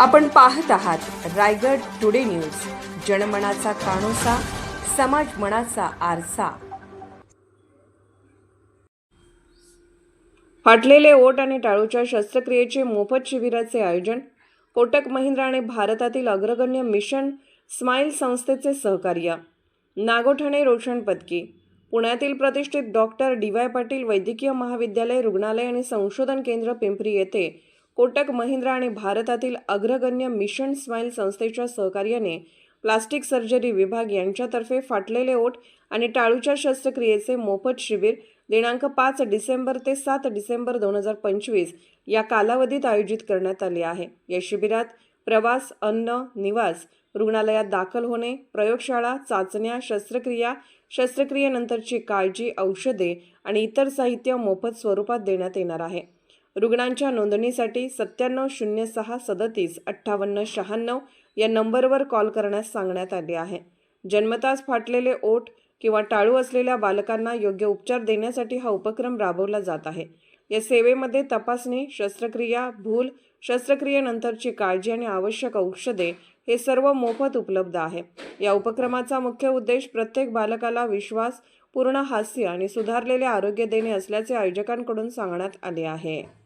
आपण पाहत आहात रायगड टुडे न्यूज. जनमनाचा कानोसा समाज मनाचा आरसा. फाटलेले ओट आणि टाळूच्या शस्त्रक्रियेचे मोफत शिबिराचे आयोजन कोटक महिंद्रा आणि भारतातील अग्रगण्य मिशन स्माईल संस्थेचे सहकार्य नागोठणे रोशन पदकी पुण्यातील प्रतिष्ठित डॉक्टर डी वाय पाटील वैद्यकीय महाविद्यालय रुग्णालय आणि संशोधन केंद्र पिंपरी येथे कोटक महिंद्रा आणि भारतातील अग्रगण्य मिशन स्माईल संस्थेच्या सहकार्याने प्लास्टिक सर्जरी विभाग यांच्यातर्फे फाटलेले ओठ आणि टाळूच्या शस्त्रक्रियेचे मोफत शिबिर दिनांक पाच डिसेंबर ते सात डिसेंबर दोन हजार पंचवीस या कालावधीत आयोजित करण्यात आले आहे. या शिबिरात प्रवास अन्न निवास रुग्णालयात दाखल होणे प्रयोगशाळा चाचण्या शस्त्रक्रिया शस्त्रक्रियेनंतरची काळजी औषधे आणि इतर साहित्य मोफत स्वरूपात देण्यात येणार आहे. रुग्णांच्या नोंदणीसाठी सत्त्याण्णव शून्य सहा सदतीस अठ्ठावन्न शहाण्णव या नंबरवर कॉल करण्यास सांगण्यात आले आहे. जन्मताच फाटलेले ओठ किंवा टाळू असलेल्या बालकांना योग्य उपचार देण्यासाठी हा उपक्रम राबवला जात आहे. या सेवेमध्ये तपासणी शस्त्रक्रिया भूल शस्त्रक्रियेनंतरची काळजी आणि आवश्यक औषधे हे सर्व मोफत उपलब्ध आहे. या उपक्रमाचा मुख्य उद्देश प्रत्येक बालकाला विश्वास पूर्ण हास्य आणि सुधारलेले आरोग्य देणे असल्याचे आयोजकांकडून सांगण्यात आले आहे.